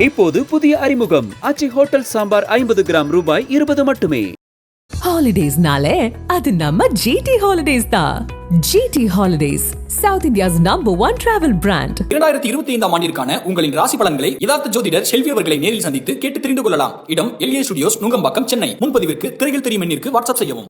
இப்போது புதிய அறிமுகம். அச்சி ஹோட்டல் சாம்பார் ஐம்பது கிராம் ரூபாய் இருபது மட்டுமே. ஹாலிடேஸ்னாலே அது நம்ம ஜிடி ஹாலிடேஸ் தான் GT holidays south India's number one travel brand இரண்டாயிரத்தி இருபத்தி ஐந்தாம் ஆண்டிற்கான உங்களின் ராசி பலன்களை யதார்த்த ஜோதிடர் செல்வி அவர்களை நேரில் சந்தித்து கேட்டு தெரிந்து கொள்ளலாம். இடம் எல்ஏ ஸ்டுடியோஸ் நுங்கம்பாக்கம் சென்னை. முன்பதிவிற்கு திரையில் தெரியும் எண்ணிற்கு வாட்ஸ்அப் செய்யவும்.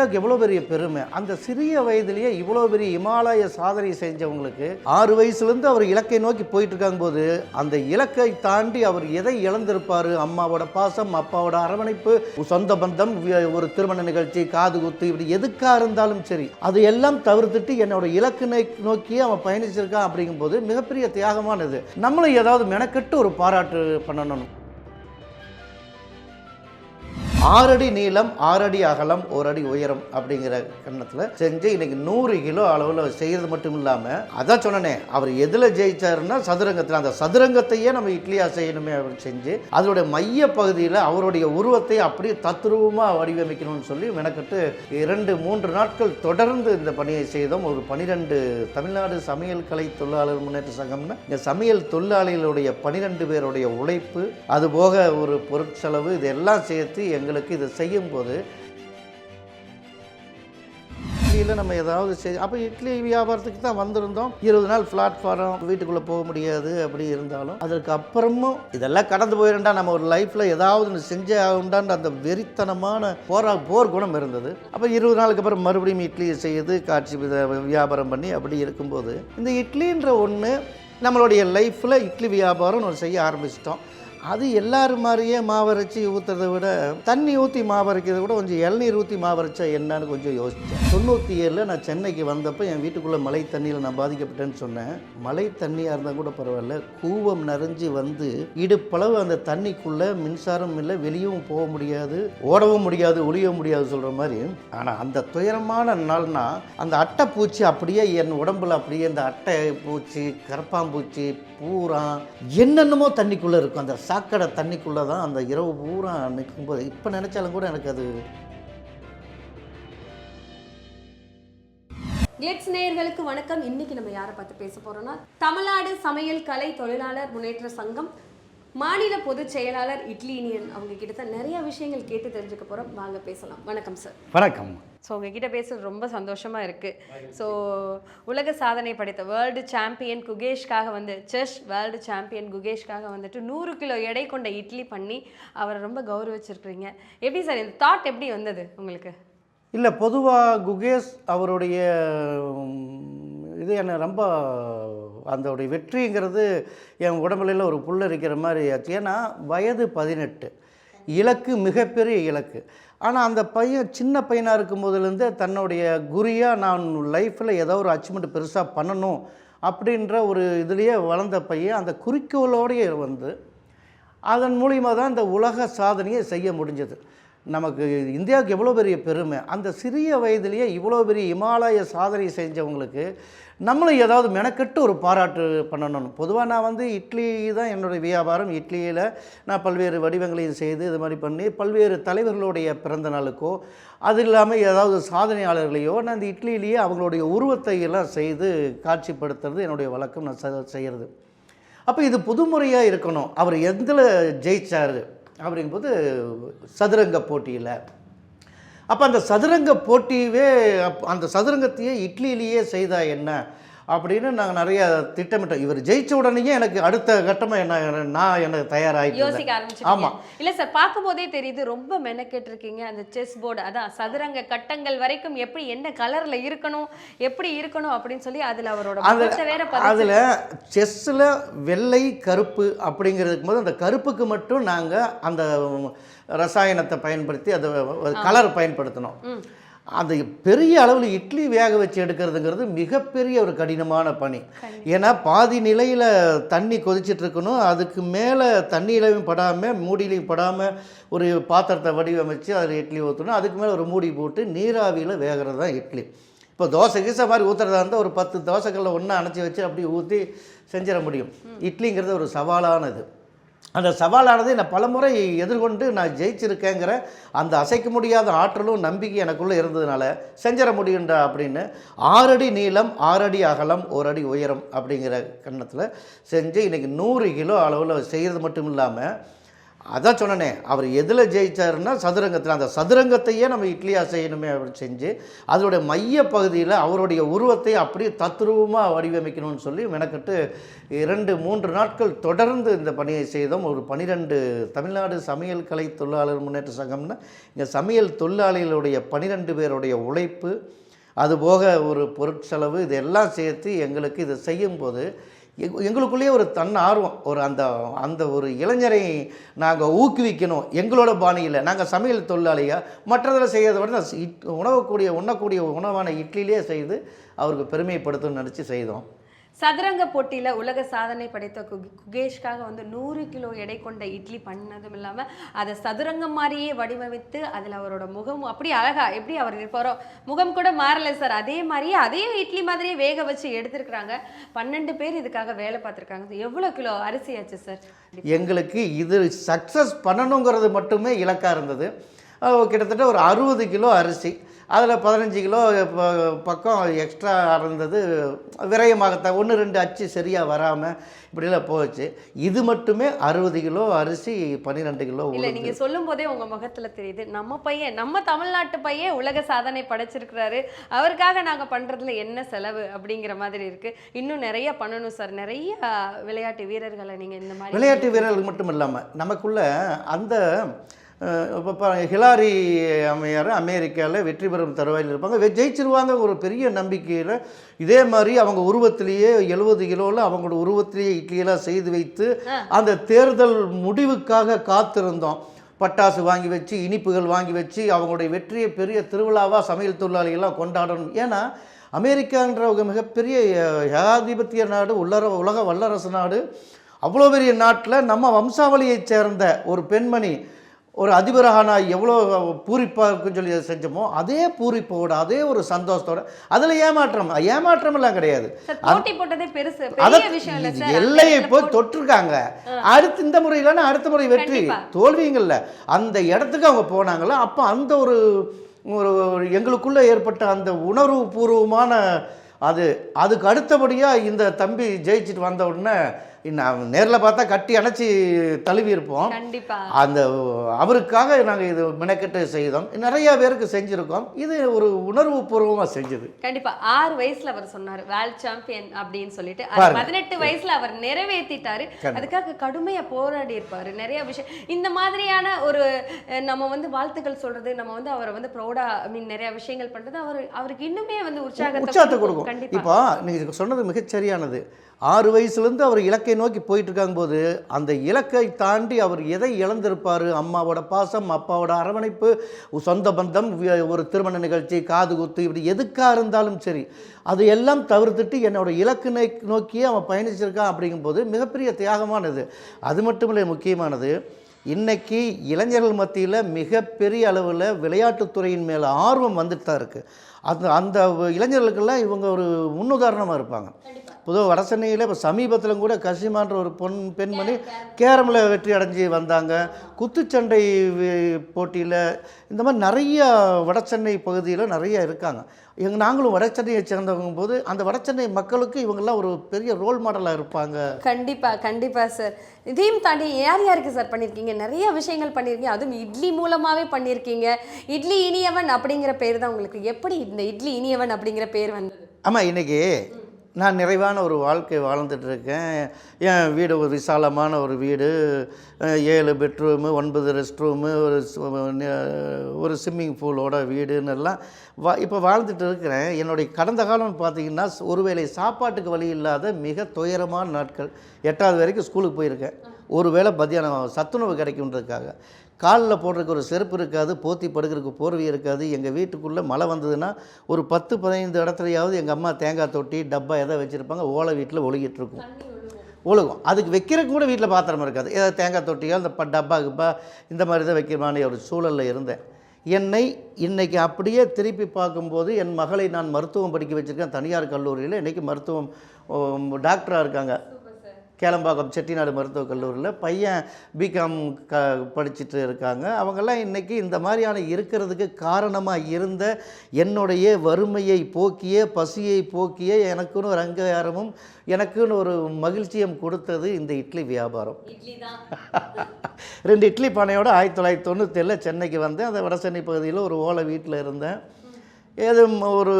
நமக்கு இந்தியாவுக்கு எவ்வளோ பெரிய பெருமை? அந்த சிறிய வயதிலேயே இவ்வளோ பெரிய இமாலய சாதனை செஞ்சவங்களுக்கு ஆறு வயசுலேருந்து அவர் இலக்கை நோக்கி போயிட்டு இருக்காங்க போது அந்த இலக்கை தாண்டி அவர் எதை இழந்திருப்பார்? அம்மாவோட பாசம் அப்பாவோட அரவணைப்பு சொந்த பந்தம் ஒரு திருமண நிகழ்ச்சி காது குத்து இப்படி எதுக்காக இருந்தாலும் சரி அது எல்லாம் தவிர்த்துட்டு என்னோட இலக்கினை நோக்கி அவன் பயணிச்சிருக்கான் அப்படிங்கும்போது மிகப்பெரிய தியாகமானது. நம்மளும் ஏதாவது மெனக்கெட்டு ஒரு பாராட்டு பண்ணணும். ஆறடி நீளம் ஆறடி அகலம் ஒரு அடி உயரம் அப்படிங்கிற கண்ணத்தில் செஞ்சு இன்னைக்கு நூறு கிலோ அளவில் செய்கிறது மட்டும் இல்லாமல் அதான் சொன்னனே அவர் எதில் ஜெயிச்சாருன்னா சதுரங்கத்தில். அந்த சதுரங்கத்தையே நம்ம இட்லியா செய்யணுமே அப்படின்னு செஞ்சு அதனுடைய மைய பகுதியில் அவருடைய உருவத்தை அப்படியே தத்ரூபமாக வடிவமைக்கணும்னு சொல்லி மெனக்கட்டு இரண்டு மூன்று நாட்கள் தொடர்ந்து இந்த பணியை செய்தோம். ஒரு பனிரெண்டு தமிழ்நாடு சமையல் கலை தொழிலாளர் முன்னேற்ற சங்கம்னு. இந்த சமையல் தொழிலாளிகளுடைய பனிரெண்டு பேருடைய உழைப்பு அதுபோக ஒரு பொருட்செலவு இதெல்லாம் சேர்த்து எங்கள் எங்களுக்கு இதை செய்யும்போது இட்லியில் நம்ம ஏதாவது செய் அப்போ இட்லி வியாபாரத்துக்கு தான் வந்திருந்தோம். இருபது நாள் பிளாட்ஃபாரம் வீட்டுக்குள்ளே போக முடியாது அப்படி இருந்தாலும் அதற்கு அப்புறமும் இதெல்லாம் கடந்து போயிருந்தா நம்ம ஒரு லைஃப்பில் ஏதாவது ஒன்று செஞ்சே ஆகுண்டான்ற அந்த வெறித்தனமான போரா போர் குணம் இருந்தது. அப்போ இருபது நாளுக்கு அப்புறம் மறுபடியும் இட்லியை செய்து காட்சி வியாபாரம் பண்ணி அப்படி இருக்கும்போது இந்த இட்லின்ற ஒன்று நம்மளுடைய லைஃப்பில் இட்லி வியாபாரம் நம்ம செய்ய ஆரம்பிச்சிட்டோம். அது எல்லாரும் மாதிரியே மாவரைச்சி ஊற்றுறதை விட தண்ணி ஊற்றி மாவரைக்கிறத விட கொஞ்சம் இளநீர் ஊற்றி மாவரைச்சா என்னன்னு கொஞ்சம் யோசித்தேன் தொண்ணூற்றி ஏழில் நான் சென்னைக்கு வந்தப்போ என் வீட்டுக்குள்ளே மழை தண்ணியில் நான் பாதிக்கப்பட்டேன்னு சொன்னேன். மழை தண்ணியாக இருந்தால் கூட பரவாயில்ல. கூவம் நிறைஞ்சு வந்து இடுப்பளவு அந்த தண்ணிக்குள்ளே மின்சாரம் இல்லை வெளியும் போக முடியாது ஓடவும் முடியாது ஒளிய முடியாது சொல்கிற மாதிரி. ஆனால் அந்த துயரமான நாள்னா அந்த அட்டைப்பூச்சி அப்படியே என் உடம்புல அப்படியே அந்த அட்டை பூச்சி கரப்பாம்பூச்சி பூரா என்னென்னமோ தண்ணிக்குள்ளே இருக்கும். அந்த சாக்கடை தண்ணிக்குள்ளே தான் அந்த இரவு பூரா நிற்கும்போது இப்போ நினச்சாலும் கூட எனக்கு அது கிளிட்ஸ் நேயர்களுக்கு வணக்கம். இன்னைக்கு நம்ம யாரை பார்த்து பேச போறோம்னா தமிழ்நாடு சமையல் கலை தொழிலாளர் முன்னேற்ற சங்கம் மாநில பொதுச் செயலாளர் இட்லினியன் அவங்க கிட்ட தான் நிறைய விஷயங்கள் கேட்டு தெரிஞ்சுக்க போறோம். வாங்க பேசலாம். வணக்கம் சார் வணக்கம். ஸோ உங்ககிட்ட பேசுறது ரொம்ப சந்தோஷமா இருக்கு. ஸோ உலக சாதனை படைத்த வேர்ல்டு சாம்பியன் குகேஷ்காக வந்து செஸ் வேர்ல்டு சாம்பியன் குகேஷ்காக வந்துட்டு நூறு கிலோ எடை கொண்ட இட்லி பண்ணி அவரை ரொம்ப கௌரவிச்சிருக்கிறீங்க. எப்படி சார் இந்த தாட் எப்படி வந்தது உங்களுக்கு? இல்லை பொதுவாக குகேஷ் அவருடைய இது என்னை ரொம்ப அதோடைய வெற்றிங்கிறது என் உடம்புல ஒரு புல் இருக்கிற மாதிரி ஆச்சு. ஏன்னா வயது பதினெட்டு. இலக்கு மிகப்பெரிய இலக்கு. ஆனால் அந்த பையன் சின்ன பையனாக இருக்கும் போதுலேருந்தே தன்னுடைய குறியாக நான் லைஃப்பில் ஏதோ ஒரு அச்சீவ்மெண்ட் பெருசாக பண்ணணும் அப்படின்ற ஒரு இதுலேயே வளர்ந்த பையன் அந்த குறிக்கோளோடைய வந்து அதன் மூலியமாக தான் இந்த உலக சாதனையை செய்ய முடிஞ்சது. நமக்கு இந்தியாவுக்கு எவ்வளோ பெரிய பெருமை? அந்த சிறிய வயதிலேயே இவ்வளோ பெரிய இமாலய சாதனை செஞ்சவங்களுக்கு நம்மளும் ஏதாவது மெனக்கெட்டு ஒரு பாராட்டு பண்ணணும். பொதுவாக நான் வந்து இட்லி தான் என்னுடைய வியாபாரம். இட்லியில் நான் பல்வேறு வடிவங்களையும் செய்து இது மாதிரி பண்ணி பல்வேறு தலைவர்களுடைய பிறந்த நாளுக்கோ அது இல்லாமல் ஏதாவது சாதனையாளர்களையோ நான் இந்த இட்லியிலேயே அவங்களுடைய உருவத்தை எல்லாம் செய்து காட்சிப்படுத்துறது என்னுடைய வழக்கம். நான் செ- செய்கிறது அப்போ இது புதுமுறையாக இருக்கணும். அவர் எதில் ஜெயித்தார் அப்படிங்கும்போது சதுரங்க போட்டியில். அப்போ அந்த சதுரங்க போட்டியவே அப்- அந்த சதுரங்கத்தையே இட்லியிலேயே செய்தால் என்ன? அப்படின்னு நாங்கள் நிறைய திட்டமிட்டோம். இவர் ஜெயிச்ச உடனேயே எனக்கு அடுத்த கட்டமாக என்ன நான் எனக்கு தயாராகிட்டு யோசிக்க ஆரம்பிச்சிருக்கீங்க ஆமாம் இல்ல சார் பார்க்கும்போதே தெரியுது ரொம்ப மெனக்கெட்டு இருக்கீங்க அந்த செஸ் போர்டு அதான் சதுரங்க கட்டங்கள் வரைக்கும் எப்படி என்ன கலர்ல இருக்கணும் எப்படி இருக்கணும் அப்படின்னு சொல்லி அதுல அவரோட வேற அதில் செஸ்ஸில் வெள்ளை கருப்பு அப்படிங்கிறதுக்கு போது அந்த கருப்புக்கு மட்டும் நாங்கள் அந்த ரசாயனத்தை பயன்படுத்தி அதை கலர் பயன்படுத்தினோம். அந்த பெரிய அளவில் இட்லி வேக வச்சு எடுக்கிறதுங்கிறது மிகப்பெரிய ஒரு கடினமான பணி. ஏன்னா பாதி நிலையில் தண்ணி கொதிச்சிட்டு இருக்கணும். அதுக்கு மேலே தண்ணியிலையும் படாமல் மூடியிலையும் படாமல் ஒரு பாத்திரத்தை வடிவமைச்சு அதில் இட்லி ஊற்றணும் அதுக்கு மேலே ஒரு மூடி போட்டு நீராவியில் வேகிறது தான் இட்லி. இப்போ தோசை கீசை மாதிரி ஊற்றுறதா இருந்தால் ஒரு பத்து தோசைக்கல்ல ஒன்றா அணைச்சி வச்சு அப்படி ஊற்றி செஞ்சிட முடியும். இட்லிங்கிறது ஒரு சவாலானது. அந்த சவாலானதை நான் பலமுறை எதிர்கொண்டு நான் ஜெயிச்சிருக்கேங்கிற அந்த அசைக்க முடியாத ஆற்றலும் நம்பிக்கை எனக்குள்ளே இருந்ததுனால செஞ்சிட முடியும்டா அப்படின்னு ஆறடி நீளம் ஆறடி அகலம் ஒரு அடி உயரம் அப்படிங்கிற கண்ணத்தில் செஞ்சு இன்றைக்கி நூறு கிலோ அளவில் செய்கிறது மட்டும் இல்லாமல் அதான் சொன்னனே அவர் எதில் ஜெயிச்சாருன்னா சதுரங்கத்தில். அந்த சதுரங்கத்தையே நம்ம இட்லியாக செய்யணுமே அப்படின்னு செஞ்சு அதனுடைய மைய பகுதியில் அவருடைய உருவத்தை அப்படியே தத்ரூபமாக வடிவமைக்கணும்னு சொல்லி மெனக்கட்டு இரண்டு மூன்று நாட்கள் தொடர்ந்து இந்த பணியை செய்தோம். ஒரு பனிரெண்டு தமிழ்நாடு சமையல் கலை தொழிலாளர் முன்னேற்ற சங்கம்னா. இங்கே சமையல் தொழிலாளிகளுடைய பனிரெண்டு பேருடைய உழைப்பு அதுபோக ஒரு பொருட்செலவு இதெல்லாம் சேர்த்து எங்களுக்கு இதை செய்யும்போது எங்களுக்குள்ளேயே ஒரு தன் ஆர்வம் ஒரு அந்த அந்த ஒரு இளைஞரை நாங்கள் ஊக்குவிக்கணும். எங்களோட பாணியில். நாங்கள் சமையல் தொழிலாளியாக மற்றதில் செய்கிறத விட இட் உணவக்கூடிய உண்ணக்கூடிய உணவான இட்லியிலே செய்து அவருக்கு பெருமைப்படுத்தணும்னு நினச்சி செய்தோம். சதுரங்க போட்டியில் உலக சாதனை படைத்த குகேஷ்காக வந்து நூறு கிலோ எடை கொண்ட இட்லி பண்ணதும் இல்லாமல் அதை சதுரங்கம் மாதிரியே வடிவமைத்து அதில் அவரோட முகம் அப்படி அழகா எப்படி அவர் இருப்பாரோ முகம் கூட மாறலை சார். அதே மாதிரியே அதே இட்லி மாதிரியே வேக வச்சு எடுத்திருக்கிறாங்க. பன்னெண்டு பேர் இதுக்காக வேலை பார்த்துருக்காங்க எவ்வளோ கிலோ அரிசி ஆச்சு சார்? எங்களுக்கு இது சக்ஸஸ் பண்ணணுங்கிறது மட்டுமே இலக்காக இருந்தது. கிட்டத்தட்ட ஒரு அறுபது கிலோ அரிசி. அதில் பதினஞ்சு கிலோ பக்கம் எக்ஸ்ட்ரா இருந்தது விரயமாகத்தான். ஒன்று ரெண்டு அச்சு சரியாக வராமல் இப்படிலாம் போச்சு. இது மட்டுமே அறுபது கிலோ அரிசி பன்னிரெண்டு கிலோ இல்ல உளுந்து. நீங்க சொல்லும் போதே உங்க முகத்துல தெரியுது. நம்ம பையன் நம்ம தமிழ்நாட்டு பையன் உலக சாதனை படைச்சிருக்கிறாரு. அவருக்காக நாங்க பண்றதுல என்ன செலவு அப்படிங்கிற மாதிரி இருக்கு. இன்னும் நிறைய பண்ணணும் சார். நிறைய விளையாட்டு வீரர்களை நீங்க இந்த மாதிரி விளையாட்டு வீரர்கள் மட்டும் இல்லாமல் நமக்குள்ள அந்த இப்போ ஹிலாரி அம்மையார் அமெரிக்காவில் வெற்றி பெறும் தருவாயில் இருப்பாங்க. ஜெயிச்சிருவாங்க ஒரு பெரிய நம்பிக்கையில். இதே மாதிரி அவங்க உருவத்திலேயே எழுபது கிலோவில் அவங்களோட உருவத்திலேயே இட்லியெல்லாம் செய்து வைத்து அந்த தேர்தல் முடிவுக்காக காத்திருந்தோம். பட்டாசு வாங்கி வச்சு இனிப்புகள் வாங்கி வச்சு அவங்களுடைய வெற்றியை பெரிய திருவிழாவாக சமையல் தொழிலாளிகள்லாம் கொண்டாடணும். ஏன்னா அமெரிக்கான்ற ஒரு மிகப்பெரிய ஏகாதிபத்திய நாடு உள்ளர உலக வல்லரசு நாடு. அவ்வளோ பெரிய நாட்டில் நம்ம வம்சாவளியைச் சேர்ந்த ஒரு பெண்மணி ஒரு அதிபரான எவ்வளோ பூரிப்பாக இருக்குன்னு சொல்லி செஞ்சோமோ அதே பூரிப்போட அதே ஒரு சந்தோஷத்தோட அதில் ஏமாற்றம். ஏமாற்றம் எல்லாம் கிடையாது. எல்லையை போய் தொட்டிருக்காங்க அடுத்து இந்த முறை இல்லைன்னா அடுத்த முறை வெற்றி. தோல்விங்கள்ல. அந்த இடத்துக்கு அவங்க போனாங்கல்ல அப்போ அந்த ஒரு ஒரு ஒரு எங்களுக்குள்ள ஏற்பட்ட அந்த உணர்வு பூர்வமான அது. அதுக்கு அடுத்தபடியாக இந்த தம்பி ஜெயிச்சுட்டு வந்த உடனே நான் நேரில் பார்த்தா கட்டி அணைச்சி தழுவி இருப்போம். கண்டிப்பா. அந்த அவருக்காக நாங்கள் இது மெனக்கெட்டு செய்தோம். நிறைய பேருக்கு செஞ்சுருக்கோம். இது ஒரு உணர்வு பூர்வமாக செஞ்சது. கண்டிப்பா. ஆறு வயசுல அவர் சொன்னாரு வேர்ல்ட் சாம்பியன் அப்படின்னு சொல்லிட்டு. பதினெட்டு வயசுல அவர் நிறைவேற்றிட்டாரு அதுக்காக கடுமையா போராடி இருப்பாரு. நிறைய விஷயம். இந்த மாதிரியான ஒரு நம்ம வந்து வாழ்த்துக்கள் சொல்றது நம்ம வந்து அவரை வந்து ப்ரௌடா ஐ மீன் நிறைய விஷயங்கள் பண்றது அவர் அவருக்கு இன்னுமே வந்து உற்சாகத்தை உற்சாகத்தை கொடுக்கும். கொடுக்கும். கண்டிப்பா. இப்போ நீங்கள் சொன்னது மிகச் சரியானது ஆறு வயசுலேருந்து அவர் இலக்கை நோக்கி போயிட்டுருக்காங்க போது அந்த இலக்கை தாண்டி அவர் எதை இழந்திருப்பார்? அம்மாவோட பாசம் அப்பாவோட அரவணைப்பு சொந்த பந்தம் ஒரு திருமண நிகழ்ச்சி காது குத்து இப்படி எதுக்காக இருந்தாலும் சரி அது எல்லாம் தவிர்த்துட்டு என்னோட இலக்கு நோக்கியே அவன் பயணிச்சிருக்கான் அப்படிங்கும்போது மிகப்பெரிய தியாகமானது. அது மட்டும் இல்லை முக்கியமானது இன்னைக்கு இளைஞர்கள் மத்தியில் மிகப்பெரிய அளவில் விளையாட்டுத்துறையின் மேலே ஆர்வம் வந்துட்டு தான் இருக்குது அந்த அந்த இளைஞர்களுக்கெல்லாம் இவங்க ஒரு முன்னுதாரணமாக இருப்பாங்க. பொதுவாக வடசென்னையில் இப்போ சமீபத்தில் கூட கசிமான்ற ஒரு பொன் பெண்மணி கேரமில் வெற்றி அடைஞ்சு வந்தாங்க. குத்துச்சண்டை போட்டியில் இந்த மாதிரி நிறைய வடசென்னை பகுதியில் நிறைய இருக்காங்க. எங்க நாங்களும் வடசென்னையை சேர்ந்தவங்க போது அந்த வடசென்னை மக்களுக்கு இவங்கெல்லாம் ஒரு பெரிய ரோல் மாடலாக இருப்பாங்க. கண்டிப்பா கண்டிப்பா சார் இதையும் தாண்டி யார் யாருக்கு சார் பண்ணியிருக்கீங்க நிறைய விஷயங்கள் பண்ணியிருக்கீங்க அதுவும் இட்லி மூலமாவே பண்ணியிருக்கீங்க இட்லி இனியவன் அப்படிங்கிற பேர் தான் உங்களுக்கு. எப்படி இந்த இட்லி இனியவன் அப்படிங்கிற பேர் வந்தது? ஆமாம் இன்னைக்கு நான் நிறைவான ஒரு வாழ்க்கை வாழ்ந்துட்டுருக்கேன். என் வீடு ஒரு விசாலமான ஒரு வீடு. ஏழு பெட்ரூமு ஒன்பது ரெஸ்ட் ரூமு ஒரு ஒரு ஸ்விம்மிங் பூலோட வீடுன்னு எல்லாம் வா இப்போ வாழ்ந்துட்டு இருக்கிறேன் என்னுடைய கடந்த காலம்னு பார்த்தீங்கன்னா ஒருவேளை சாப்பாட்டுக்கு வழி இல்லாத மிக துயரமான நாட்கள். எட்டாவது வரைக்கும் ஸ்கூலுக்கு போயிருக்கேன். ஒருவேளை மத்தியானம் சத்துணவு கிடைக்குன்றதுக்காக. காலில் போடுறதுக்கு ஒரு செருப்பு இருக்காது போத்தி படுக்கிறதுக்கு போர்வை இருக்காது. எங்கள் வீட்டுக்குள்ளே மழை வந்ததுன்னா ஒரு பத்து பதினைந்து இடத்துலையாவது எங்கள் அம்மா தேங்காய் தொட்டி டப்பா எதை வச்சுருப்பாங்க ஓலை வீட்டில் ஒழுகிட்டு இருக்கும். ஒழுகும். அதுக்கு வைக்கிறதுக்கு கூட வீட்டில் பாத்திரம் இருக்காது. ஏதாவது தேங்காய் தொட்டியோ அந்த ப டப்பா கிப்பா இந்த மாதிரி தான் வைக்கிறமான ஒரு சூழலில் இருந்தேன். என்னை இன்னைக்கு அப்படியே திருப்பி பார்க்கும்போது என் மகளை நான் மருத்துவம் படிக்க வச்சுருக்கேன். தனியார் கல்லூரியில் இன்றைக்கி மருத்துவம் டாக்டராக இருக்காங்க. கேளம்பாக்கம் செட்டிநாடு மருத்துவக் கல்லூரியில் பையன் பிகாம் க படிச்சுட்டு இருக்காங்க. அவங்கெல்லாம் இன்றைக்கி இந்த மாதிரியான இருக்கிறதுக்கு காரணமாக இருந்த என்னுடைய வறுமையை போக்கிய பசியை போக்கிய எனக்குன்னு ஒரு அங்கீகாரமும் எனக்குன்னு ஒரு மகிழ்ச்சியும் கொடுத்தது இந்த இட்லி வியாபாரம். ரெண்டு இட்லி பானையோட ஆயிரத்தி தொள்ளாயிரத்தி தொண்ணூற்றேழில் சென்னைக்கு வந்தேன். அந்த வடசென்னை பகுதியில் ஒரு ஓலை வீட்டில் இருந்தேன். ஏதோ ஒரு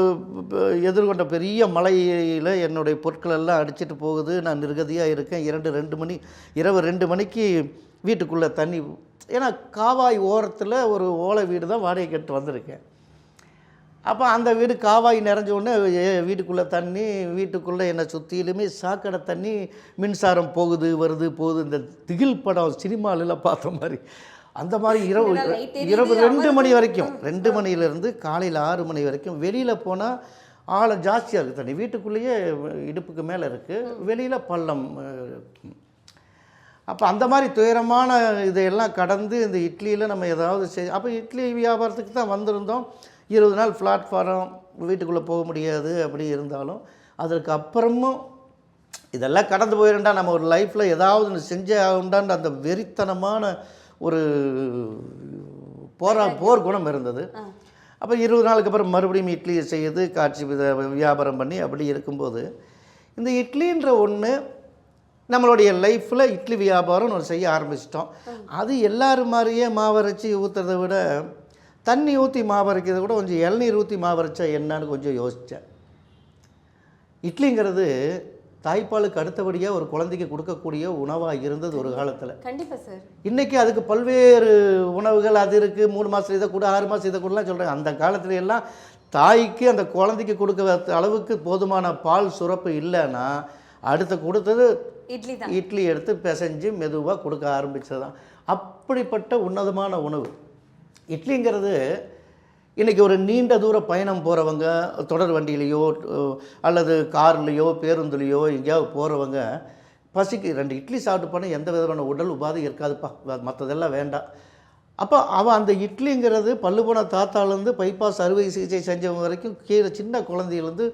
எதிர்கொண்ட பெரிய மலையில் என்னுடைய பொருட்கள் எல்லாம் அடிச்சிட்டு போகுது. நான் நிர்கதியாக இருக்கேன். இரண்டு ரெண்டு மணி இரவு ரெண்டு மணிக்கு வீட்டுக்குள்ளே தண்ணி ஏன்னா காவாய் ஓரத்தில் ஒரு ஓலை வீடு தான் வாடகை கட்டு வந்திருக்கேன். அப்போ அந்த வீடு காவாய் நிறைஞ்ச உடனே வீட்டுக்குள்ளே தண்ணி வீட்டுக்குள்ளே என்னை சுற்றிலுமே சாக்கடை தண்ணி மின்சாரம் போகுது வருது போகுது. இந்த திகில் படம் சினிமாலெல்லாம் பார்த்த மாதிரி. அந்த மாதிரி இரவு இரவு ரெண்டு மணி வரைக்கும் ரெண்டு மணிலேருந்து காலையில் ஆறு மணி வரைக்கும் வெளியில் போனால் ஆழ ஜாஸ்தியாக இருக்குது தண்ணி. வீட்டுக்குள்ளேயே இடுப்புக்கு மேலே இருக்குது வெளியில் பள்ளம் அப்போ அந்த மாதிரி துயரமான இதையெல்லாம் கடந்து இந்த இட்லியில் நம்ம ஏதாவது செய் அப்போ இட்லி வியாபாரத்துக்கு தான் வந்திருந்தோம். இருபது நாள் பிளாட்ஃபாரம் வீட்டுக்குள்ளே போக முடியாது அப்படி இருந்தாலும் அதற்கு அப்புறமும் இதெல்லாம் கடந்து போயிருந்தா நம்ம ஒரு லைஃப்பில் ஏதாவது ஒன்று செஞ்சே ஆகுண்டான்ற அந்த வெறித்தனமான ஒரு போரா போர் குணம் இருந்தது. அப்போ இருபது நாளுக்கு அப்புறம் மறுபடியும் இட்லியை செய்து காட்சி வியாபாரம் பண்ணி அப்படி இருக்கும்போது இந்த இட்லின்ற ஒன்று நம்மளுடைய லைஃப்பில் இட்லி வியாபாரம் ஒன்று செய்ய ஆரம்பிச்சிட்டோம். அது எல்லாரும் மாதிரியே மாவரைச்சி ஊற்றுறதை விட தண்ணி ஊற்றி மாவரைக்கிறத விட கொஞ்சம் இளநீர் ஊற்றி மாவரைச்சா என்னன்னு கொஞ்சம் யோசித்தேன் இட்லிங்கிறது தாய்ப்பாலுக்கு அடுத்தபடியாக ஒரு குழந்தைக்கு கொடுக்கக்கூடிய உணவாக இருந்தது ஒரு காலத்தில். கண்டிப்பா சார் இன்றைக்கி அதுக்கு பல்வேறு உணவுகள் அது இருக்குது மூணு மாதம் இதை கூட ஆறு மாதம் இதை கூடலாம் சொல்கிறாங்க அந்த காலத்துல எல்லாம் தாய்க்கு அந்த குழந்தைக்கு கொடுக்க அளவுக்கு போதுமான பால் சுரப்பு இல்லைன்னா அடுத்து கொடுத்தது இட்லி தான். இட்லி எடுத்து பிசைஞ்சு மெதுவாக கொடுக்க ஆரம்பிச்சது தான் அப்படிப்பட்ட உன்னதமான உணவு. இட்லிங்கிறது இன்றைக்கி ஒரு நீண்ட தூர பயணம் போகிறவங்க தொடர் வண்டியிலையோ அல்லது கார்லேயோ பேருந்துலேயோ எங்கேயாவது போகிறவங்க பசிக்கு ரெண்டு இட்லி சாப்பிட்டு போனால் எந்த விதமான உடல் உபாதை இருக்காதுப்பா. மற்றதெல்லாம் வேண்டாம். அப்போ அவன் அந்த இட்லிங்கிறது பல்லு போன தாத்தாலேருந்து பைபாஸ் அறுவை சிகிச்சை செஞ்சவங்க வரைக்கும் கீழே சின்ன குழந்தையிலேருந்து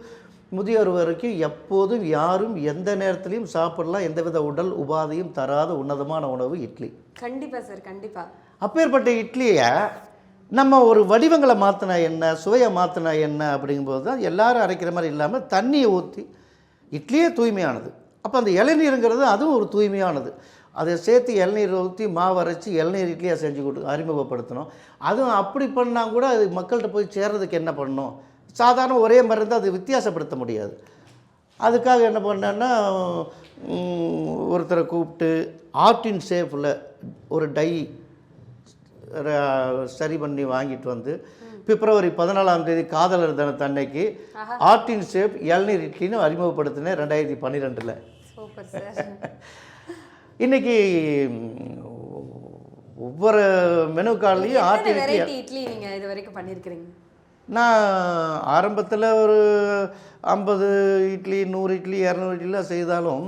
முதியோர் வரைக்கும் எப்போதும் யாரும் எந்த நேரத்துலையும் சாப்பிடலாம். எந்தவித உடல் உபாதையும் தராத உன்னதமான உணவு இட்லி. கண்டிப்பா சார் கண்டிப்பா. அப்பேற்பட்ட இட்லியை நம்ம ஒரு வடிவங்களை மாற்றினா என்ன சுவையை மாற்றினா என்ன அப்படிங்கும்போது தான் எல்லாரும் அரைக்கிற மாதிரி இல்லாமல் தண்ணியை ஊற்றி இட்லியே தூய்மையானது. அப்போ அந்த இளநீருங்கிறது அதுவும் ஒரு தூய்மையானது. அதை சேர்த்து இளநீர் ஊற்றி மாவு அரைச்சி இளநீர் இட்லியாக செஞ்சு கொடு அறிமுகப்படுத்தணும். அதுவும் அப்படி பண்ணால் கூட அது மக்கள்கிட்ட போய் சேர்றதுக்கு என்ன பண்ணணும் சாதாரண ஒரே மாதிரி இருந்தால் அது வித்தியாசப்படுத்த முடியாது. அதுக்காக என்ன பண்ணேன்னா ஒருத்தரை கூப்பிட்டு ஆர்டின் ஷேஃபில் ஒரு டை சரி பண்ணி வாங்கிட்டு வந்து பிப்ரவரி பதினாலாம் தேதி காதலர் தினத்தன்னைக்கு ஆர்டின் ஷேப் இளநீர் இட்லின்னு அறிமுகப்படுத்தினேன் ரெண்டாயிரத்தி பன்னிரெண்டில். இன்னைக்கு ஒவ்வொரு மெனு கார்ட்லேயும் ஆர்டின் இட்லி வெரைட்டி இட்லி நீங்க இது வரைக்கும் பண்ணியிருக்கிறீங்க நான் ஆரம்பத்தில் ஒரு ஐம்பது இட்லி நூறு இட்லி இரநூறு இட்லிலாம் செய்தாலும்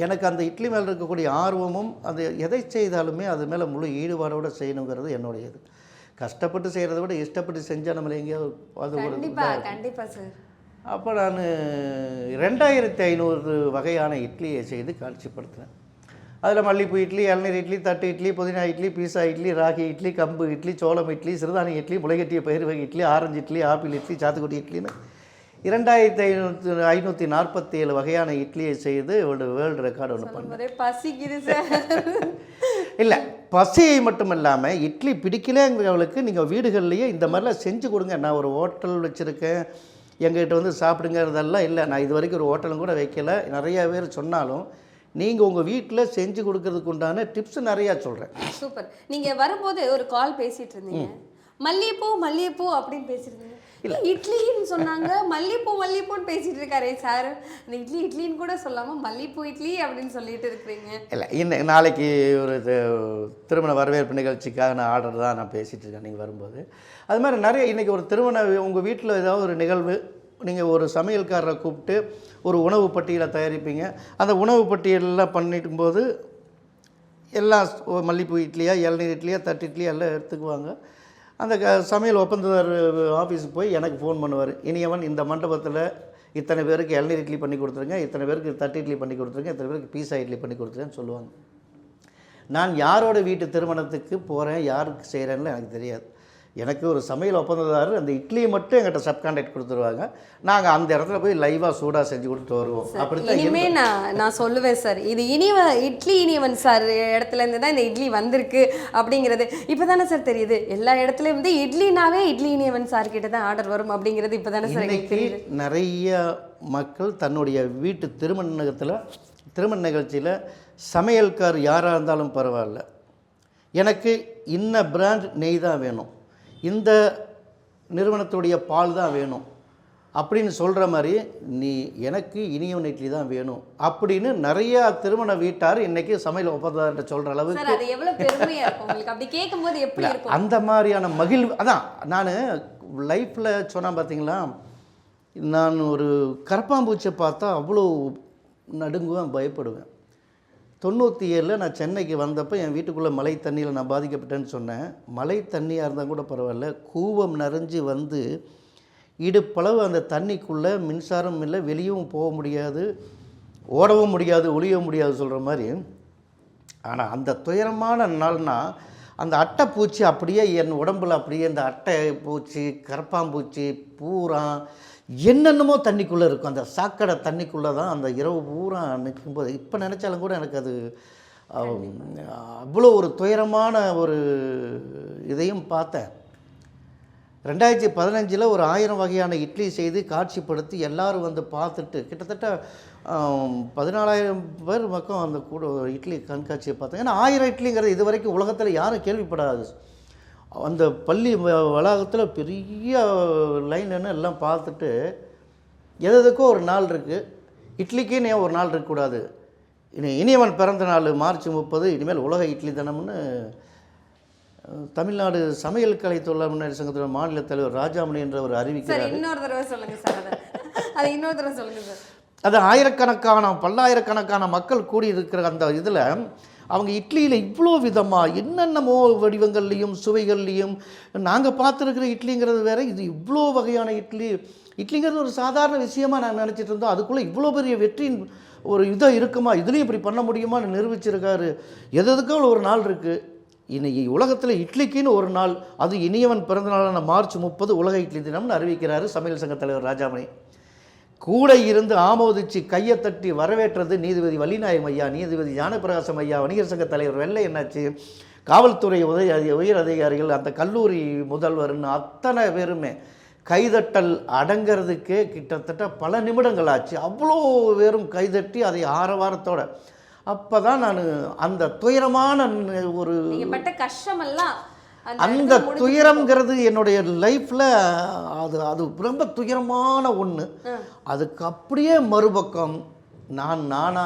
எனக்கு அந்த இட்லி மேலே இருக்கக்கூடிய ஆர்வமும் அது எதை செய்தாலுமே அது மேலே முழு ஈடுபாடோடு செய்யணுங்கிறது என்னுடைய இது கஷ்டப்பட்டு செய்கிறத விட இஷ்டப்பட்டு செஞ்சால் நம்மளை எங்கேயாவது அது ஒரு கண்டிப்பா கண்டிப்பா சார் அப்போ நான் ரெண்டாயிரத்தி ஐநூறு வகையான இட்லியை செய்து காட்சிப்படுத்தினேன் அதில் மல்லிப்பூ இட்லி இளநீர் இட்லி தட்டு இட்லி புதினா இட்லி பீஸா இட்லி ராகி இட்லி கம்பு இட்லி சோளம் இட்லி சிறுதானி இட்லி முளைகட்டிய பயிர் வகை இட்லி ஆரஞ்சு இட்லி ஆப்பிள் இட்லி சாத்துக்குடி இட்லின்னு இரண்டாயிரத்தி ஐநூற்றி ஐநூற்றி நாற்பத்தி ஏழு வகையான இட்லியை செய்து ஒரு வேர்ல்டு ரெக்கார்டு ஒன்று பண்ணேன். ஒரே பசிக்குது சார். இல்லை பசியை மட்டும் இல்லாமல் இட்லி பிடிக்கலங்கிறவளுக்கு நீங்கள் வீடுகள்லேயே இந்த மாதிரிலாம் செஞ்சு கொடுங்க. நான் ஒரு ஹோட்டல் வச்சுருக்கேன். எங்ககிட்ட வந்து சாப்பிடுங்கிறதெல்லாம் இல்லை. நான் இது வரைக்கும் ஒரு ஹோட்டலும் கூட வைக்கல. நிறைய பேர் சொன்னாலும் நீங்கள் உங்கள் வீட்டில் செஞ்சு கொடுக்கறதுக்கு உண்டான டிப்ஸ் நிறையா சொல்கிறேன் சூப்பர். நீங்க வரும்போது ஒரு கால் பேசிட்டு இருந்தீங்க. மல்லிகைப்பூ மல்லிகைப்பூ அப்படின்னு பேசிருந்தீங்க இட்லின்னு சொன்னாங்க. மல்லிகைப்பூ மல்லிகைப்பூன்னு பேசிட்டு இருக்காரே சார். இந்த இட்லி இட்லின்னு கூட சொல்லாம மல்லிகைப்பூ இட்லி அப்படின்னு சொல்லிட்டு இருக்கிறீங்க. இல்லை இன்னும் நாளைக்கு ஒரு திருமண வரவேற்பு நிகழ்ச்சிக்காக நான் ஆர்டர் தான் நான் பேசிகிட்டு இருக்கேன் நீங்கள் வரும்போது. அது மாதிரி நிறைய இன்றைக்கி ஒரு திருமண உங்கள் வீட்டில் ஏதாவது ஒரு நிகழ்வு நீங்கள் ஒரு சமையல்காரரை கூப்பிட்டு ஒரு உணவு பட்டியலை தயாரிப்பீங்க. அந்த உணவு பட்டியலெல்லாம் பண்ணிட்டும் போது எல்லாம் மல்லிப்பூ இட்லியா இளநீர் இட்லியா தட்டு இட்லியா எல்லாம் எடுத்துக்குவாங்க. அந்த க சமையல் ஒப்பந்ததார் ஆஃபீஸுக்கு போய் எனக்கு ஃபோன் பண்ணுவார். இனியவன் இந்த மண்டபத்தில் இத்தனை பேருக்கு இளநீர் இட்லி பண்ணி கொடுத்துருங்க இத்தனை பேருக்கு தட்டு இட்லி பண்ணி கொடுத்துருங்க இத்தனை பேருக்கு பீஸா இட்லி பண்ணி கொடுத்துருங்கன்னு சொல்லுவாங்க. நான் யாரோட வீட்டு திருமணத்துக்கு போகிறேன் யாருக்கு செய்கிறேன்னு எனக்கு தெரியாது. எனக்கு ஒரு சமையல் ஒப்பந்ததாரர் அந்த இட்லியை மட்டும் எங்கிட்ட சப்கான்ட்ராக்ட் கொடுத்துருவாங்க. நாங்கள் அந்த இடத்துல போய் லைவாக சூடாக செஞ்சு கொடுத்துட்டு வருவோம். அப்படி இனிமே நான் நான் சொல்லுவேன் சார் இது இனிவ இட்லி இனிவன் சார் இடத்துல இருந்து தான் இந்த இட்லி வந்திருக்கு அப்படிங்கிறது. இப்போ தானே சார் தெரியுது. எல்லா இடத்துலயும் வந்து இட்லினாவே இட்லி இனிவன் சார் கிட்ட தான் ஆர்டர் வரும் அப்படிங்கிறது இப்போ தானே சார் தெரியுது. நிறைய மக்கள் தன்னுடைய வீட்டு திருமணத்தில் திருமண நிகழ்ச்சியில் சமையல்கார் யாராக இருந்தாலும் பரவாயில்ல. எனக்கு இன்ன பிராண்ட் நெய் தான் வேணும். இந்த நிறுவனத்துடைய பால் தான் வேணும். அப்படின்னு சொல்கிற மாதிரி நீ எனக்கு இனியவன் இட்லி தான் வேணும். அப்படின்னு நிறையா திருமண வீட்டார் இன்னைக்கு சமையல் ஒப்பந்தத்தை சொல்கிற அளவுக்கு அந்த மாதிரியான மகிழ்வு அதான் நான் லைஃப்பில் சொன்னேன் பார்த்தீங்களா நான் ஒரு கரப்பாம்பூச்சியை பார்த்தா அவ்வளோ நடுங்குவேன் பயப்படுவேன். தொண்ணூற்றி ஏழில் நான் சென்னைக்கு வந்தப்போ என் வீட்டுக்குள்ளே மழை தண்ணியில் நான் பாதிக்கப்பட்டேன்னு சொன்னேன். மழை தண்ணியாக இருந்தால் கூட பரவாயில்ல. கூவம் நிறைஞ்சு வந்து இடுப்பளவு அந்த தண்ணிக்குள்ளே மின்சாரம் இல்லை வெளியும் போக முடியாது ஓடவும் முடியாது ஒளியவும் முடியாது சொல்கிற மாதிரி. ஆனால் அந்த துயரமான நாள்னால் அந்த அட்டைப்பூச்சி அப்படியே என் உடம்புல அப்படியே இந்த அட்டை பூச்சி கரப்பாம்பூச்சி பூரா என்னென்னமோ தண்ணிக்குள்ளே இருக்கும். அந்த சாக்கடை தண்ணிக்குள்ளே தான் அந்த இரவு பூரா நிற்கும்போது இப்போ நினச்சாலும் கூட எனக்கு அது அவ்வளோ ஒரு துயரமான ஒரு இதையும் பார்த்தேன். ரெண்டாயிரத்தி பதினஞ்சில் ஒரு ஆயிரம் வகையான இட்லி செய்து காட்சிப்படுத்தி எல்லோரும் வந்து பார்த்துட்டு கிட்டத்தட்ட பதினாலாயிரம் பேர் பக்கம் அந்த கூட இட்லி கண்காட்சியை பார்த்தாங்க ஏன்னா ஆயிரம் இட்லிங்கிறது இது வரைக்கும் உலகத்தில் யாரும் கேள்விப்படாது. அந்த பள்ளி வ- வளாகத்தில் பெரிய லைன்னு எல்லாம் பார்த்துட்டு எதுக்கோ ஒரு நாள் இருக்குது இட்லிக்குன்னு ஏன் ஒரு நாள் இருக்கக்கூடாது? இனி இனியவன் பிறந்த நாள் மார்ச் முப்பது இனிமேல் உலக இட்லி தினம்னு தமிழ்நாடு சமையல் கலை தொழிலாளர் முன்னேற்ற சங்கத்தோட மாநில தலைவர் ராஜாமணி என்றவர் அறிவிக்கிறார். இன்னொரு தடவை சொல்லுங்க சார் அதை. இன்னொரு தடவை சொல்லுங்க சார். அது ஆயிரக்கணக்கான பல்லாயிரக்கணக்கான மக்கள் கூடி இருக்கிற அந்த இதில் அவங்க இட்லியில் இவ்வளோ விதமாக என்னென்னமோ வடிவங்கள்லேயும் சுவைகள்லேயும் நாங்கள் பார்த்துருக்கிற இட்லிங்கிறது வேற இது இவ்வளோ வகையான இட்லி. இட்லிங்கிறது ஒரு சாதாரண விஷயமா நான் நினச்சிட்டு இருந்தோம். அதுக்குள்ளே இவ்வளோ பெரிய வெற்றியின் ஒரு இதாக இருக்குமா? இதுலேயும் இப்படி பண்ண முடியுமான்னு நிரூபிச்சிருக்காரு. எது எதுக்கோ ஒரு நாள் இருக்குது இன்னைக்கு உலகத்தில் இட்லிக்குன்னு ஒரு நாள் அது இனியவன் பிறந்த நாளான மார்ச் முப்பது உலக இட்லி தினம்னு அறிவிக்கிறாரு சமையல் சங்க தலைவர் ராஜாமணி. கூட இருந்து ஆமோதிச்சு கையை தட்டி வரவேற்றது நீதிபதி வள்ளிநாயகம் ஐயா நீதிபதி ஞானப்பிரகாசம் ஐயா வணிகர் சங்க தலைவர் வெள்ளை என்னாச்சு? காவல்துறை உதவி உயர் அதிகாரிகள் அந்த கல்லூரி முதல்வர்னு அத்தனை பேருமே கைதட்டல் அடங்கிறதுக்கே கிட்டத்தட்ட பல நிமிடங்கள் ஆச்சு. அவ்வளோ பேரும் கைதட்டி அதை ஆரவாரத்தோட அப்போ தான் நான் அந்த துயரமான ஒரு பட்ட கஷ்டமெல்லாம் அந்த துயரம்ங்கிறது என்னுடைய லைஃப்பில் அது அது ரொம்ப துயரமான ஒன்று அதுக்கு அப்படியே மறுபக்கம் நான் நானா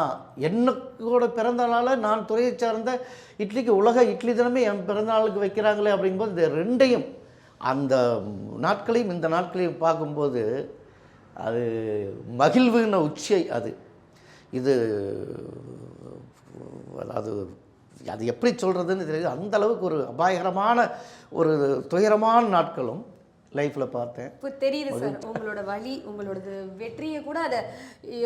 என்னோட பிறந்த நாளை நான் துறையை சார்ந்த இட்லிக்கு உலக இட்லி தினமே என் பிறந்த நாளுக்கு வைக்கிறாங்களே அப்படிங்கும்போது இந்த ரெண்டையும் அந்த நாட்களையும் இந்த நாட்களையும் பார்க்கும்போது அது மகிழ்வுன உச்சை அது. இது அதாவது அது எப்படி சொல்கிறதுன்னு தெரியுது. அந்த அளவுக்கு ஒரு அபாயகரமான ஒரு துயரமான நாட்களும் லைஃப்பில் பார்த்தேன். இப்போ தெரியுது சார் உங்களோட வழி உங்களோட வெற்றியை கூட அதை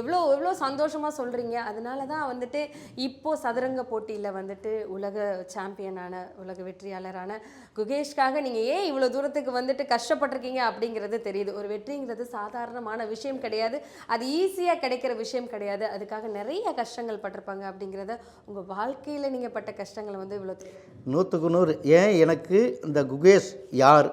எவ்வளோ எவ்வளோ சந்தோஷமாக சொல்கிறீங்க அதனால தான் வந்துட்டு இப்போ சதுரங்க போட்டியில் வந்துட்டு உலக சாம்பியனான உலக வெற்றியாளரான குகேஷ்காக நீங்கள் ஏன் இவ்வளோ தூரத்துக்கு வந்துட்டு கஷ்டப்பட்டிருக்கீங்க அப்படிங்கிறது தெரியுது. ஒரு வெற்றிங்கிறது சாதாரணமான விஷயம் கிடையாது. அது ஈஸியாக கிடைக்கிற விஷயம் கிடையாது. அதுக்காக நிறைய கஷ்டங்கள் பட்டிருப்பாங்க அப்படிங்கிறத உங்கள் வாழ்க்கையில் நீங்கள் பட்ட கஷ்டங்களை வந்து இவ்வளோ நூற்றுக்கு நூறு. ஏன் எனக்கு இந்த குகேஷ் யார்?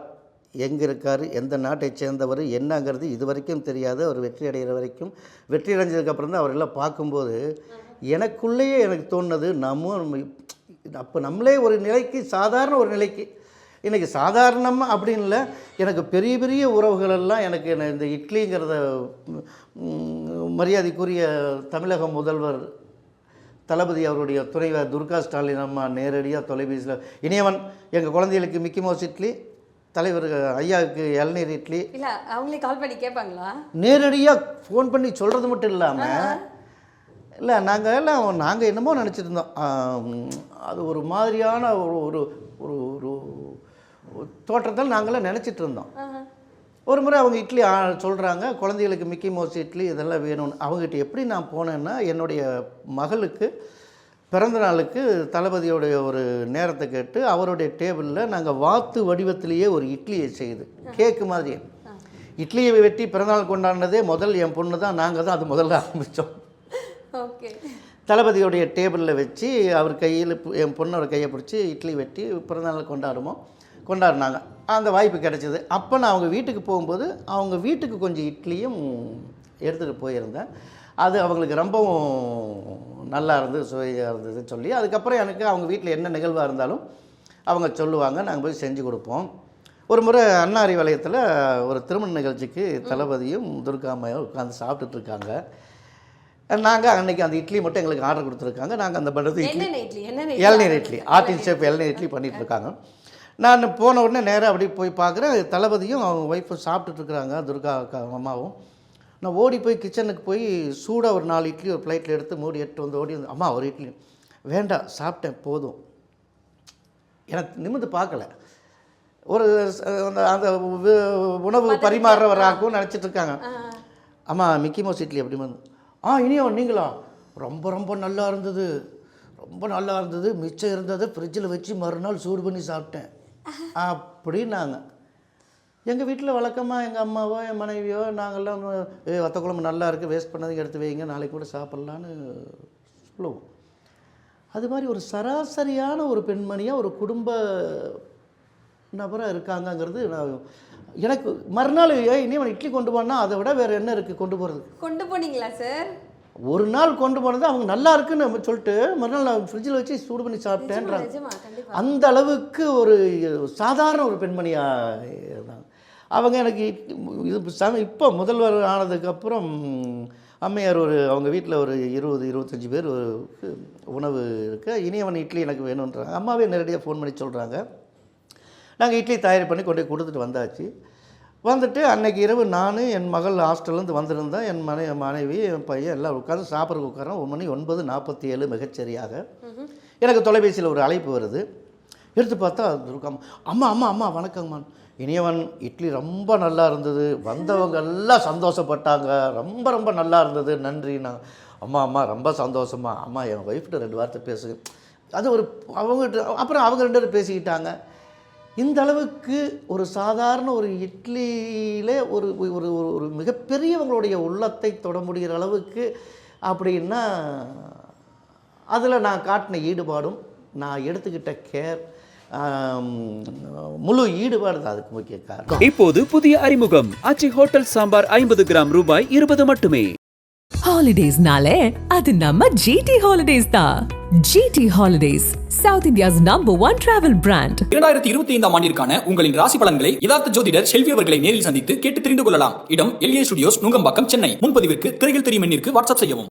எங்கே இருக்கார் எந்த நாட்டை சேர்ந்தவர் என்னங்கிறது இது வரைக்கும் தெரியாது அவர் வெற்றி அடைகிற வரைக்கும் வெற்றி அடைஞ்சதுக்கப்புறம் தான் அவரெல்லாம் பார்க்கும்போது எனக்குள்ளேயே எனக்கு தோணுனது நம்ம அப்போ நம்மளே ஒரு நிலைக்கு சாதாரண ஒரு நிலைக்கு. இன்றைக்கி சாதாரணமாக அப்படின்னு இல்லை எனக்கு பெரிய பெரிய உறவுகளெல்லாம் எனக்கு என்ன இந்த இட்லிங்கிறத மரியாதைக்குரிய தமிழக முதல்வர் தளபதி அவருடைய துணைவர் துர்கா ஸ்டாலின் அம்மா நேரடியாக தொலைபேசியில் இனியவன் எங்கள் குழந்தைகளுக்கு மிக்கி மவுஸ் இட்லி தலைவர் ஐயாவுக்கு இளநீர் இட்லி. இல்லை அவங்களே கால் பண்ணி கேட்பாங்களா? நேரடியாக ஃபோன் பண்ணி சொல்கிறது மட்டும் இல்லாமல் இல்லை நாங்கள் எல்லாம் நாங்கள் என்னமோ நினச்சிட்டு இருந்தோம். அது ஒரு மாதிரியான ஒரு ஒரு ஒரு ஒரு தோற்றத்தில் நாங்களாம் நினச்சிட்டு இருந்தோம். ஒரு முறை அவங்க இட்லி சொல்கிறாங்க குழந்தைகளுக்கு மிக்கி மவுஸ் இட்லி இதெல்லாம் வேணும்னு. அவங்ககிட்ட எப்படி நான் போனேன்னா என்னுடைய மகளுக்கு பிறந்த நாளுக்கு தளபதியோடைய ஒரு நேரத்தை கேட்டு அவருடைய டேபிளில் நாங்கள் வாத்து வடிவத்திலேயே ஒரு இட்லியை செய்து கேக்கு மாதிரியே இட்லியை வெட்டி பிறந்தநாள் கொண்டாடினதே முதல் என் பொண்ணு தான் நாங்கள் தான் அது முதல்ல ஆரம்பித்தோம் ஓகே. தளபதியோடைய டேபிளில் வச்சு அவர் கையில் என் பொண்ணோட கையை பிடிச்சி இட்லி வெட்டி பிறந்தநாள் கொண்டாடுமோ கொண்டாடினாங்க. அந்த வாய்ப்பு கிடைச்சிது. அப்போ நான் அவங்க வீட்டுக்கு போகும்போது அவங்க வீட்டுக்கு கொஞ்சம் இட்லியும் எடுத்துகிட்டு போயிருந்தேன். அது அவங்களுக்கு ரொம்பவும் நல்லா இருந்தது சுவையாக இருந்ததுன்னு சொல்லி அதுக்கப்புறம் எனக்கு அவங்க வீட்டில் என்ன நிகழ்வாக இருந்தாலும் அவங்க சொல்லுவாங்க. நாங்கள் போய் செஞ்சு கொடுப்போம். ஒரு முறை அண்ணாரி வலயத்தில் ஒரு திருமண நிகழ்ச்சிக்கு தளபதியும் துர்காமையும் உட்காந்து சாப்பிட்டுட்டு இருக்காங்க. நாங்கள் அன்னைக்கு அந்த இட்லி மட்டும் எங்களுக்கு ஆர்டர் கொடுத்துருக்காங்க. நாங்கள் அந்த பண்ணுறது இட்லி இளநீர் இட்லி? ஆர்டின் ஷேப் இளநீர் இட்லி. பண்ணிட்டு இருக்காங்க. நான் போன உடனே நேராக அப்படி போய் பார்க்குறேன் தளபதியும் அவங்க ஒய்ஃபும் சாப்பிட்டுட்டு இருக்கிறாங்க துர்கா அம்மாவும். நான் ஓடி போய் கிச்சனுக்கு போய் சூடாக ஒரு நாலு இட்லி ஒரு பிளேட்டில் எடுத்து மூடி எடுத்து வந்து ஓடி வந்து அம்மா ஒரு இட்லி. வேண்டாம் சாப்பிட்டேன் போதும். எனக்கு நிமிர்ந்து பார்க்கல. ஒரு அந்த அந்த உணவு பரிமாறுறவராகவும் நினச்சிட்டு இருக்காங்க. அம்மா மிக்கி மவுஸ் இட்லி எப்படி வந்து ஆ இனியவன் நீங்களா? ரொம்ப ரொம்ப நல்லா இருந்தது. ரொம்ப நல்லா இருந்தது. மிச்சம் இருந்ததை ஃப்ரிட்ஜில் வச்சு மறுநாள் சூடு பண்ணி சாப்பிட்டேன். அப்படின்னாங்க. எங்கள் வீட்டில் வழக்கமாக எங்கள் அம்மாவோ என் மனைவியோ நாங்கள்லாம் ஏ வத்த குழம்பு நல்லா இருக்குது வேஸ்ட் பண்ணதுக்கு எடுத்து வைங்க நாளைக்கு கூட சாப்பிட்லான்னு சொல்லுவோம். அது மாதிரி ஒரு சராசரியான ஒரு பெண்மணியாக ஒரு குடும்ப நபராக இருக்காங்கங்கிறது நான் எனக்கு மறுநாள் ஏய் இனிவன் இட்லி கொண்டு போனால் அதை விட வேறு என்ன இருக்குது கொண்டு போகிறது கொண்டு போனீங்களா சார்? ஒரு நாள் கொண்டு போனது அவங்க நல்லா இருக்குன்னு சொல்லிட்டு மறுநாள் நான் ஃப்ரிட்ஜில் வச்சு சூடு பண்ணி சாப்பிட்டேன்றாங்க. அந்த அளவுக்கு ஒரு சாதாரண ஒரு பெண்மணியாக அவங்க எனக்கு இது சம இப்போ முதல்வர் ஆனதுக்கப்புறம் அம்மையார் ஒரு அவங்க வீட்டில் ஒரு இருபது இருபத்தஞ்சி பேர் ஒரு உணவு இருக்கு. இனியவன் இட்லி எனக்கு வேணுன்றாங்க அம்மாவே நேரடியாக ஃபோன் பண்ணி சொல்கிறாங்க நாங்கள் இட்லி தயார் பண்ணி கொண்டு போய் கொடுத்துட்டு வந்தாச்சு. வந்துட்டு அன்னைக்கு இரவு நான் என் மகள் ஹாஸ்டல்லேருந்து வந்திருந்தேன் என் மனை மனைவி என் பையன் எல்லாம் உட்காந்து சாப்பிட்றதுக்கு உட்காரோம் ஒரு மணி ஒன்பது நாற்பத்தி ஏழு மிகச்சரியாக எனக்கு தொலைபேசியில் ஒரு அழைப்பு வருது. எடுத்து பார்த்தா துர்காம் அம்மா அம்மா அம்மா வணக்கங்கம்மா இனியவன் இட்லி ரொம்ப நல்லா இருந்தது. வந்தவங்க எல்லாம் சந்தோஷப்பட்டாங்க. ரொம்ப ரொம்ப நல்லா இருந்தது. நன்றிண்ணா அம்மா அம்மா ரொம்ப சந்தோஷமா. அம்மா என் ஒய்ஃப்கிட்ட ரெண்டு வார்த்தை பேசு. அது ஒரு அவங்ககிட்ட அப்புறம் அவங்க ரெண்டு பேரும் பேசிக்கிட்டாங்க. இந்த அளவுக்கு ஒரு சாதாரண ஒரு இட்லியிலே ஒரு ஒரு ஒரு ஒரு மிகப்பெரியவங்களுடைய உள்ளத்தை தொட முடிகிற அளவுக்கு அப்படின்னா அதில் நான் காட்டின ஈடுபாடும் நான் எடுத்துக்கிட்ட கேர் முழு ஈடுபாடு தான் அதுக்கு முக்கிய காரணம். இப்போது புதிய அறிமுகம். ஆச்சி ஹோட்டல் சாம்பார் ஐம்பது கிராம் ரூபாய் இருபது மட்டுமே. ஹாலிடேஸ்னாலே அது நம்ம ஜிடி ஹாலிடேஸ் தான். GT holidays south India's number one travel brand இரண்டாயிரத்தி இருபத்தி ஐந்தாம் ஆண்டிற்கான உங்களின் ராசி பலன்களை யதார்த்த ஜோதிடர் செல்வி அவர்களை நேரில் சந்தித்து கேட்டு தெரிந்து கொள்ளலாம். இடம் எல்ஏ ஸ்டுடியோஸ் நுங்கம்பாக்கம் சென்னை. முன்பதிவிற்கு திரையில் தெரியும் எண்ணிற்கு வாட்ஸ்அப் செய்யவும்.